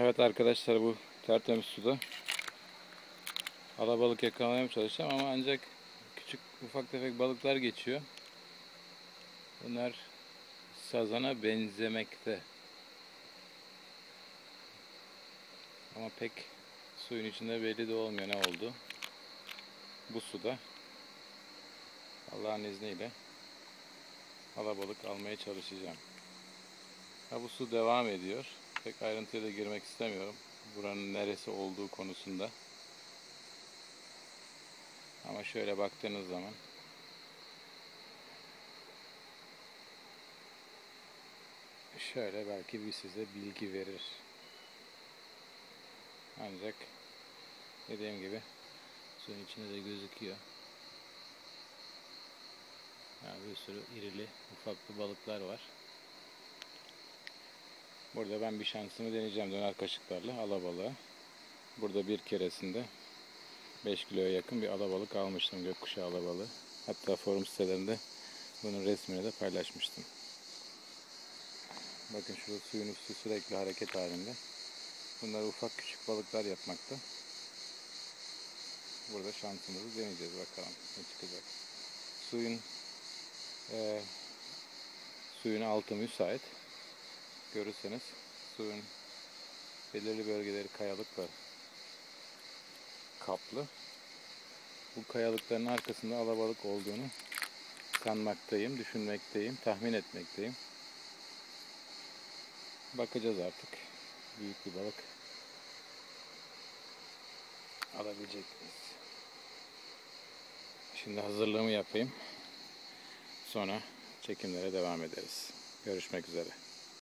Evet arkadaşlar bu tertemiz suda alabalık yakalamaya çalışacağım ama ancak küçük ufak tefek balıklar geçiyor. Bunlar sazana benzemekte. Ama pek suyun içinde belli de olmuyor ne oldu. Bu suda Allah'ın izniyle alabalık almaya çalışacağım. Ha, bu su devam ediyor. Pek ayrıntıya da girmek istemiyorum. Buranın neresi olduğu konusunda. Ama şöyle baktığınız zaman şöyle belki bir size bilgi verir. Ancak dediğim gibi suyun içinde de gözüküyor. Yani bir sürü irili ufaklı balıklar var. Burada ben bir şansımı deneyeceğim döner kaşıklarla alabalığa. Burada bir keresinde 5 kiloya yakın bir alabalık almıştım gökkuşağı alabalığı. Hatta forum sitelerinde bunun resmini de paylaşmıştım. Bakın şurada suyun üstü sürekli hareket halinde. Bunlar ufak küçük balıklar yapmakta. Burada şansımızı deneyeceğiz bakalım ne çıkacak. Suyun e, suyun altı müsait. Görürseniz suyun belirli bölgeleri kayalıkla kaplı. Bu kayalıkların arkasında alabalık olduğunu sanmaktayım, düşünmekteyim, tahmin etmekteyim. Bakacağız artık. Büyük bir balık alabilecek miyiz? Şimdi hazırlığımı yapayım. Sonra çekimlere devam ederiz. Görüşmek üzere.